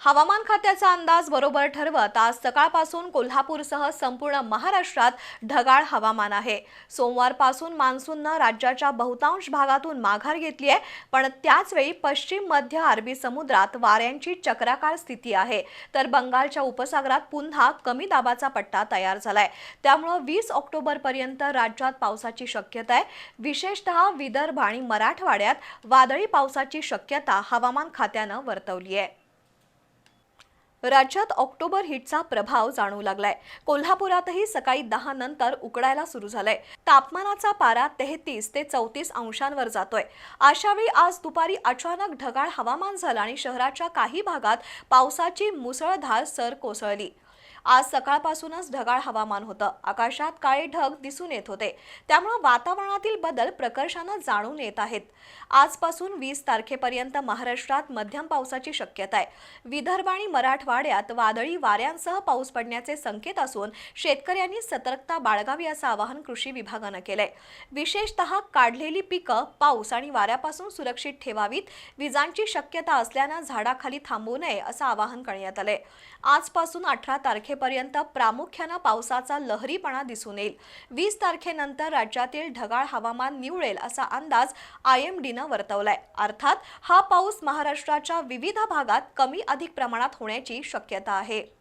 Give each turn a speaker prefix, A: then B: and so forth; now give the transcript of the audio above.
A: हवामान खात्याचा अंदाज बरोबर ठरवत आज सकाळपासून कोल्हापूरसह संपूर्ण महाराष्ट्रात ढगाळ हवामान आहे. सोमवारपासून मान्सूननं राज्याच्या बहुतांश भागातून माघार घेतली आहे पण त्याचवेळी पश्चिम मध्य अरबी समुद्रात वाऱ्यांची चक्राकार स्थिती आहे. तर बंगालच्या उपसागरात पुन्हा कमी दाबाचा पट्टा तयार झालाय. त्यामुळं वीस ऑक्टोबरपर्यंत राज्यात पावसाची शक्यता आहे. विशेषतः विदर्भ आणि मराठवाड्यात वादळी पावसाची शक्यता हवामान खात्यानं वर्तवली आहे. राज्यात ऑक्टोबर हिटचा प्रभाव जाणवू लागलाय. कोल्हापुरातही सकाळी दहा नंतर उकडायला सुरू झालाय. तापमानाचा पारा तेहतीस ते चौतीस अंशांवर जातोय. अशावेळी आज दुपारी अचानक ढगाळ हवामान झालं आणि शहराच्या काही भागात पावसाची मुसळधार सर कोसळली. आज सकाळपासूनच ढगाळ हवामान होतं. आकाशात काळे ढग दिसून येत होते. त्यामुळं वातावरणातील बदल प्रकर्षानं जाणून येत आहेत. आजपासून वीस तारखेपर्यंत महाराष्ट्रात मध्यम पावसाची शक्यता आहे विदर्भ आणि मराठवाड्यात वादळी वाऱ्यांसह पाऊस पडण्याचे संकेत असून शेतकऱ्यांनी सतर्कता बाळगावी असं आवाहन कृषी विभागानं केलंय. विशेषतः काढलेली पिकं पाऊस आणि वाऱ्यापासून सुरक्षित ठेवावीत. विजांची शक्यता असल्यानं झाडाखाली थांबू नये असं आवाहन करण्यात आलंय. आजपासून अठरा तारखे तारखेपर्यंत प्रामुख्यानं पावसाचा लहरीपणा दिसून येईल. वीस तारखेनंतर राज्यातील ढगाळ हवामान निवळेल असा अंदाज आय एम डीनं वर्तवलाय. अर्थात हा पाऊस महाराष्ट्राच्या विविध भागात कमी अधिक प्रमाणात होण्याची शक्यता आहे.